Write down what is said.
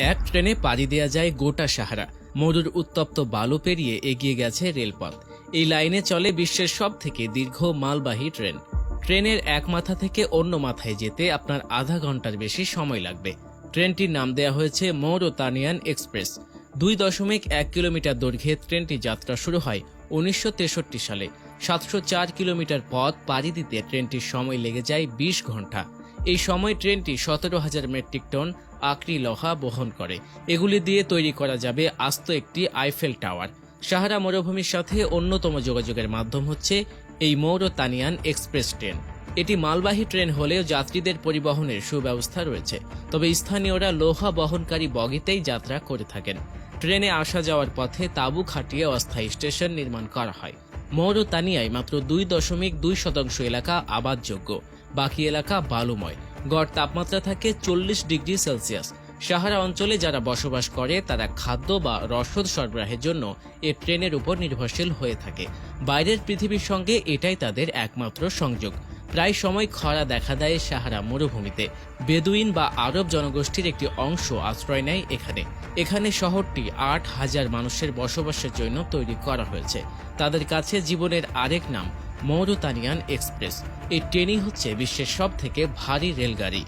এক ট্রেনে পাড়ি দেওয়া যায় গোটা সাহারা। মরুর উত্তপ্ত বালু পেরিয়ে এগিয়ে গেছে রেলপথ। এই লাইনে চলে বিশ্বের সব থেকে দীর্ঘ মালবাহী ট্রেন। ট্রেনের এক মাথা থেকে অন্য মাথায় যেতে আপনার আধা ঘণ্টার বেশি সময় লাগবে। ট্রেনটির নাম দেওয়া হয়েছে মৌরতানিয়ান এক্সপ্রেস। দুই দশমিক এক কিলোমিটার দৈর্ঘ্যে ট্রেনটি যাত্রা শুরু হয় উনিশশো তেষট্টি সালে। সাতশো চার কিলোমিটার পথ পাড়ি দিতে ট্রেনটির সময় লেগে যায় বিশ ঘণ্টা। এই সময় ট্রেনটি সতেরো হাজার মেট্রিক টন আকরি লোহা বহন করে। এগুলি দিয়ে তৈরি করা যাবে আস্ত একটি আইফেল টাওয়ার। সাহারা মরুভূমির সাথে অন্যতম যোগাযোগের মাধ্যম হচ্ছে এই মৌরতানিয়ান এক্সপ্রেস ট্রেন। এটি মালবাহী ট্রেন হলেও যাত্রীদের পরিবহনের সুব্যবস্থা রয়েছে। তবে স্থানীয়রা লোহা বহনকারী বগিতেই যাত্রা করে থাকেন। ট্রেনে আসা যাওয়ার পথে তাঁবু খাটিয়ে অস্থায়ী স্টেশন নির্মাণ করা হয়। মৌরতানিয়ায় মাত্র দুই দশমিক দুই শতাংশ এলাকা আবাদযোগ্য। বাকি এলাকা বালুময়। গড় তাপমাত্রা থাকে চল্লিশ ডিগ্রি সেলসিয়াস। সাহারা অঞ্চলে যারা বসবাস করে, তারা খাদ্য বা রসদ সরবরাহের জন্য এ ট্রেনের উপর নির্ভরশীল হয়ে থাকে। বাইরের পৃথিবীর সঙ্গে এটাই তাদের একমাত্র সংযোগ। প্রায় সময় খরা দেখা দেয় সাহারা মরুভূমিতে। বেদুইন বা আরব জনগোষ্ঠীর একটি অংশ আশ্রয় নেয় এখানে। এখানে শহরটি আট হাজার মানুষের বসবাসের জন্য তৈরি করা হয়েছে। তাদের কাছে জীবনের আরেক নাম মৌরতানিয়ান এক্সপ্রেস। এই ট্রেনই হচ্ছে বিশ্বের সবথেকে ভারী রেলগাড়ি।